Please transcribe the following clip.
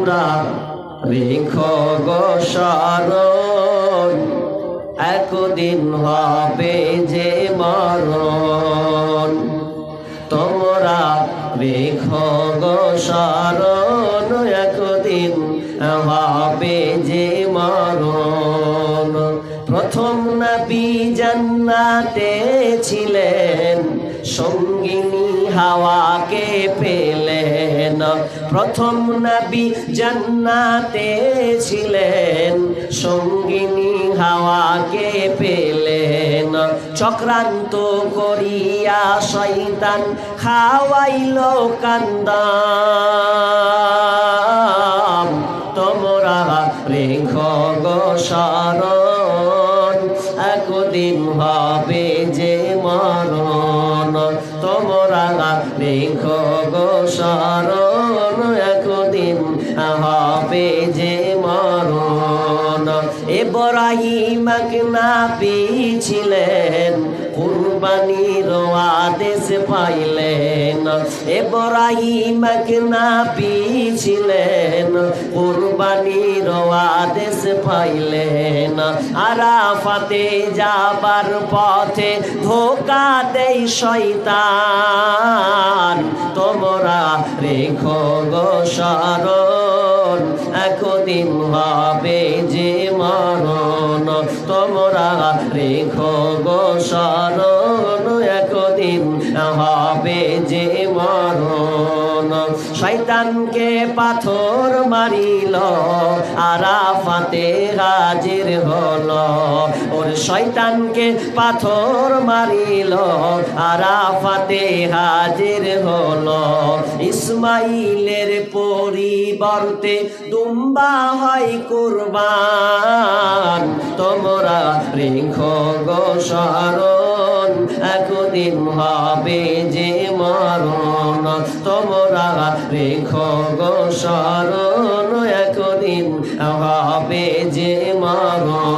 তোমরা রেখ গো স্মরণ একদিন হবে যে মরণ। তোমরা রেখ গো স্মরণ একদিন হবে যে মরণ। প্রথম নবী জান্নাতে ছিলেন সঙ্গিনী হাওয়াকে পেলেন। প্রথম নবী জান্নাতে ছিলেন, সঙ্গিনী হাওয়াকে পেলেন। চক্রান্ত করিয়া শয়তান খাওয়াইল কান্দাম। তোমরা রেখ গো তোমরা রেখ গো শরণ, একদিন হবে যে মরণ। এব্রাহিম না পেয়েছিলেন কুরবানির আদেশ পাইলেন। এব্রাহিম না পেয়েছিলেন কুরবানির আদেশ পাইলেন আরাফাতে যাবার পথে ধোকা দেই শয়তান। তোমরা রেখো গো শরণ, একদিন হবে যে মরণ। তোমরা রেখো গো শরণ। শয়তানকে পাথর মারিল, আরাফাতে হাজির হলো। ওর শয়তানকে পাথর মারিল, আরাফাতে হাজির হলো। ইসমাইলের পরিবর্তে দুম্বা হয় কুরবান। তোমরা রেখো গো শরণ হবে যে তোমরা রেখো গো স্মরণ একদিন হবে যে মরণ